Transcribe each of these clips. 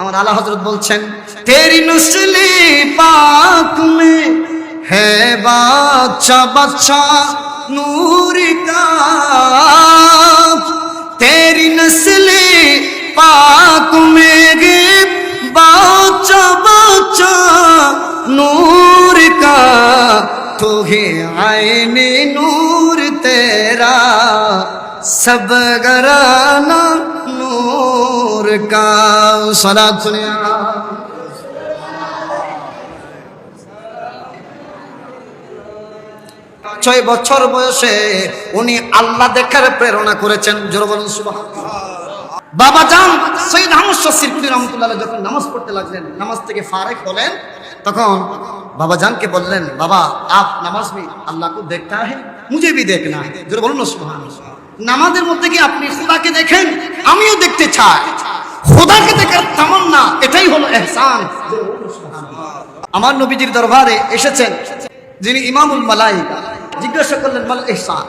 আমার আলা হজরত বলছেন, তেরি নুসলি পাক মে হ্যাঁ বাচ্চা বাচ্চা নূরি কাপ তেরি নসলে পাক মে গে বাচ্চা বাচ্চা নূর কা তুহে আয়নে নূর তেরা, সব গরানা ছয় বছর বয়সে উনি আল্লাহ দেখার প্রেরণা করেছেন। জোর বলুন বাবা যান সেই হামসা রহমতুল্লাহ যখন নামাজ পড়তে লাগলেন, নামাজ থেকে ফারেক হলেন, তখন বাবা জানকে বললেন, বাবা, আপ নামাজ মে আল্লাহ কো দেখতা হে, মুঝে ভি দেখনা হে। জোর বলুন সুবহান নামাজের মধ্যে কি আপনি খুদাকে দেখেন? আমিও দেখতে চাই। খোদাকে দেখার তামান্না, এটাই হলো এহসান। আমার নবীজির দরবারে এসেছেন যিনি ইমামুল মালাইকা। জিজ্ঞাসা করলেন, মাল এহসান?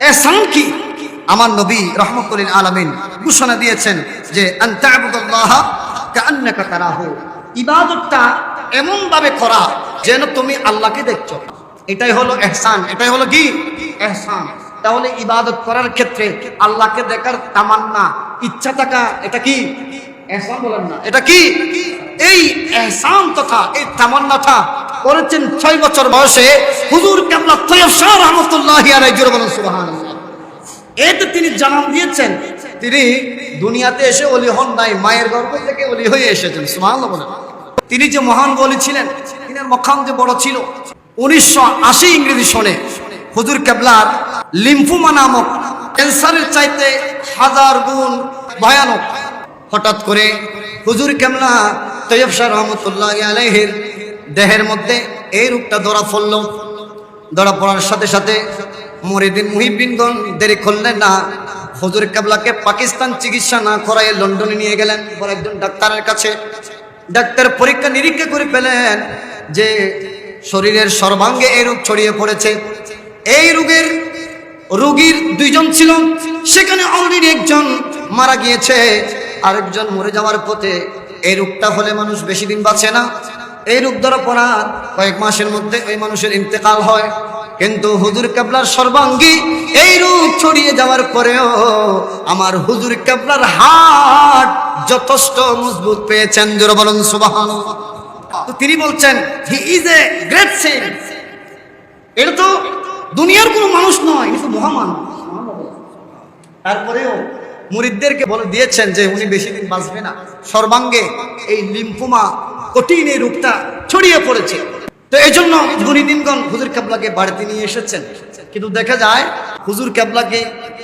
এহসান কি? আমার নবী রহমতুল্লিন আলমিন ঘোষণা দিয়েছেন যে ইবাদতটা এমন ভাবে করা যেন তুমি আল্লাহকে দেখছ। এটাই হলো এহসান, এটাই হলো কি এহসান। তাহলে ইবাদত করার ক্ষেত্রে আল্লাহকে দেখার তামান্না ইচ্ছা থাকা এটা কি? এহসান বলেন না। এটা কি? এই এহসান তথা এই তামান্নাটা করেছেন ছয় বছর বয়সে হুজুর কেবলা তৈয়ব শাহ রহমতুল্লাহ আলাই জোরে বলেন সুবহানাল্লাহ। এতে তিনি জানান দিয়েছেন তিনি দুনিয়াতে এসে অলি হন নাই মায়ের গর্ভ থেকে অলি হয়ে এসেছেন সুবহানাল্লাহ বলেন। তিনি যে মহান বলি ছিলেন তিনার মখাম যে বড় ছিল উনিশশো আশি ইংরেজি সনে হুজুর কেবলার লিম্ফুমা নামক ক্যান্সারের চাইতে হাজার গুণ ভয়ানক। হঠাৎ করে হুজুর কেমলা তৈয়ব শাহ রহমতুল্লাহ আলাইহির দেহের মধ্যে এই রূপটা ধরা পড়ল। ধরা পড়ার সাথে সাথে মরিদিন মুহিবিনগণ দেরি করলেন না হুজুর কেবলাকে পাকিস্তান চিকিৎসা না করায় লন্ডনে নিয়ে গেলেন। পর একজন ডাক্তারের কাছে ডাক্তার পরীক্ষা নিরীক্ষা করে পেলেন যে শরীরের সর্বাঙ্গে এই রোগ ছড়িয়ে পড়েছে। এই রোগের রোগীর দুইজন ছিল, সেখানে অলরেডি একজন মারা গিয়েছে, আরেকজন মরে যাওয়ার পথে এই রোগটা হলে মানুষ বেশি দিন বাঁচে না। এই রোগ ধরা পড়ার কয়েক মাসের মধ্যে ওই মানুষের ইন্তেকাল হয়। কিন্তু হুজুর কেবলার সর্বাঙ্গী এই রোগ ছড়িয়ে যাওয়ার পরেও আমার হুজুর কেবলার হাট যথেষ্ট মজবুত পেয়েছেন। জোর বলুন সুবাহান তিনি বলছেন he is a great saint এটা তো দুনিয়ার কোনো মানুষ নয় এটা তো মহামানব। তারপরেও মুরিদদেরকে বলে দিয়েছেন যে উনি বেশি দিন বাঁচবে না। সর্বাঙ্গে এই লিম্ফোমা কঠিন এই রোগটা ছড়িয়ে পড়েছে। তো এই জন্য মুরিদিনগণ হুজুর কেবলাকে বাড়িতে নিয়ে এসেছেন। কিন্তু দেখা যায়, হুজুর কেবলাকে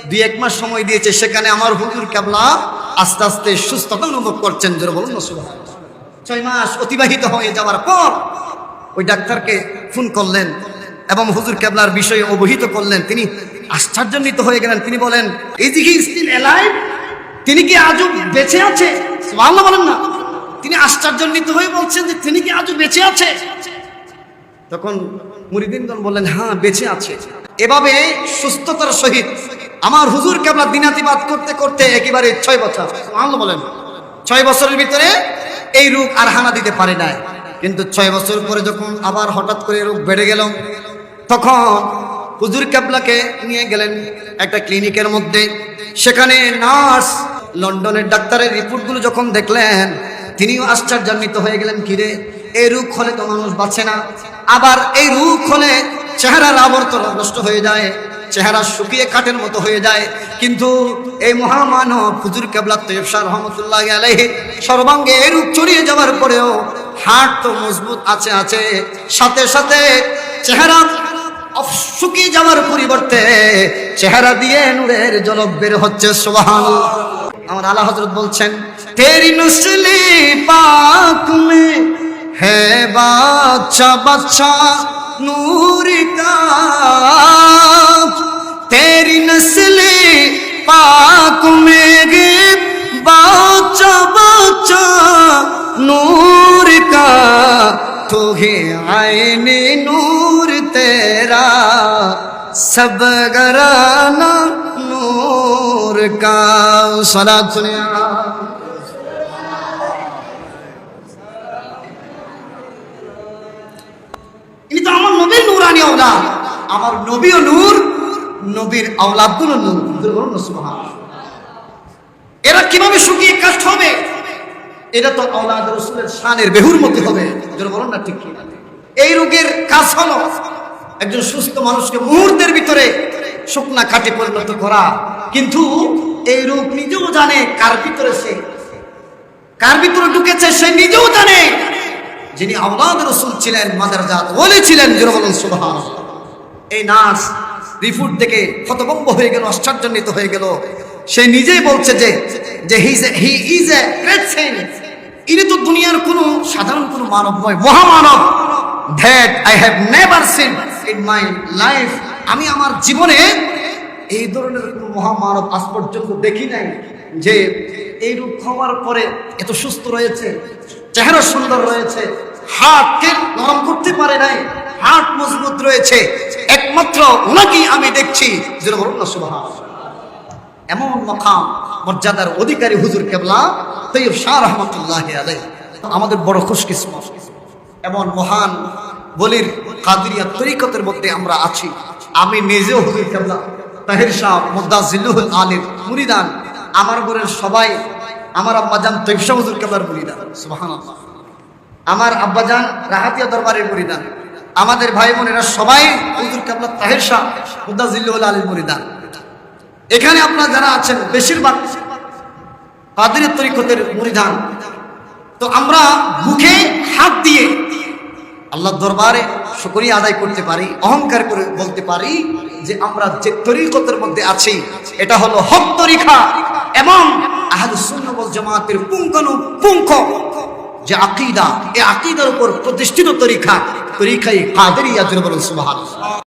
দুই এক মাস সময় দিয়েছে। সেখানে আমার হুজুর কেবলা আস্তে আস্তে সুস্থতা অনুভব করছেন, জোরে বলুন ছয় মাস অতিবাহিত হয়ে যাওয়ার পর ওই ডাক্তারকে ফোন করলেন। এবং হুজুর কেবলার বিষয়ে অবহিত করলেন। তিনি আশ্চর্যান্বিত হয়ে গেলেন। তিনি বলেন এলাইভ তিনি কি আজও বেঁচে আছে? সুবহানাল্লাহ বলেন না। তিনি আশ্চর্যান্বিত হয়ে বলছেন যে, তিনি কি আজও বেঁচে আছে? তখন মুরিদিনগণ বললেন হ্যাঁ বেঁচে আছে। এভাবে সুস্থতার সহিত আমার হুজুর কেবলা দিনাতিবাদ করতে করতে একেবারে ছয় বছর, সুবহানাল্লাহ বলেন, ছয় বছরের ভিতরে এই রোগ আর হানা দিতে পারে নাই। কিন্তু ছয় বছর পরে যখন আবার হঠাৎ করে রোগ বেড়ে গেল তখন হুজুর কেবলাকে নিয়ে গেলেন একটা ক্লিনিকের মধ্যে। সেখানে নার্স লন্ডনের ডাক্তারের রিপোর্টগুলো যখন দেখলেন, তিনিও আশ্চর্যান্বিত হয়ে গেলেন কিরে এই রোগ হলে তো মানুষ বাঁচে না। আবার এই রোগ হলে চেহারার আবর্তন নষ্ট হয়ে যায়, চেহারা শুকিয়ে কাঠের মতো হয়ে যায়। কিন্তু এই মহামানব হুজুর কেবলা তৈব শাহ রহমতুল্লাহ আলাইহি সর্বাঙ্গে এই রূপ ছড়িয়ে যাওয়ার পরেও হাট তো মজবুত আছে আছে, সাথে সাথে চেহারা অফসুকি জামার পরিবর্তে চেহারা দিয়ে নূরের জলক বের হচ্ছে সোহান আমার আল্লাহ হজরত বলছেন, তেরি নুসলি পাক মে হে বাচ্চা বাচ্চা নূরি কা তেরি নসলি পাক মে গে বাচ্চা বাচ্চা নূর কা তুহে আইনি নূর सब गराना नूर का। सलाद ইনি তো আমার নবীর নূরানি অবলাদ আমার নবীও নূর নবীর আওলাদগুলো নূর এরা কীভাবে শুকিয়ে কাঠ হবে? এটা তো আওলাদ রসুলের শানের বেহুর মতে হবে বলুন না ঠিক এই রোগের কাজ হলো একজন সুস্থ মানুষকে মুহূর্তের ভিতরে শুকনা কাটে পরিণত করা। কিন্তু এই রূপ নিজেও জানে কার ভিতরে সে। কার ভিতরে ঢুকেছে সে নিজেও জানে। যিনি আওলাদ রসুল ছিলেন মাদার জাত ওলি ছিলেন এই নার্স রিপোর্ট দেখে হতভম্ব হয়ে গেল, আশ্চর্যান্বিত হয়ে গেল। সে নিজেই বলছে যে যে হি ইজ এ ইনি তো দুনিয়ার কোনো সাধারণ কোনো মানব নয় মহামানব। That I have never seen in my life আমি আমার জীবনে এই ধরনের কোনো মহামানব আজ পর্যন্ত দেখি নাই যে এই রূপ হওয়ার পরে এত সুস্থ রয়েছে, চেহারা সুন্দর রয়েছে, হাত হাতকে নরম করতে পারে নাই, হাত মজবুত রয়েছে। একমাত্র ওনাকেই আমি দেখছি এমন মকাম, মর্যাদার অধিকারী হুজুর কেবলা তৈব শাহ রহমতুল্লাহ আলাই আমাদের বড় খুশকিসমত। এমন মহান বলির কাদিরিয়া তরিকতের মধ্যে আমরা আছি। আমি নিজেও হুজুর কেবলা। তাহির শাহ মুদাজিল্লুল আলির মুরিদান আমার ঘরের সবাই, আমার আব্বাজান তৈব শাহ হুজুর কেবলার মুরিদান সুবহানাল্লাহ। আমার আব্বাজান রাহাতিয়া দরবারের মুরিদান আমাদের ভাই বোনেরা সবাই হুজুর কেবলা তাহির শাহ মুদাজিল্লুল আলীর মুরিদান এখানে আপনারা যারা আছেন, বেশিরভাগ কাদের তরিকতের মুরিদান তো আমরা মুখে হাত দিয়ে আল্লাহ দরবারে শুকরিয়া আদায় করতে পারি, অহংকার করে বলতে পারি যে আমরা যে তরিকতের মধ্যে আছি, এটা হলো হক তরিকা এবং জামাতের পুঙ্খানু পুঙ্খ। যে আকিদা এই আকীদার উপর প্রতিষ্ঠিত তরিকা, তরিকাই কাদেরিয়া জন্য সুবহানাল্লাহ।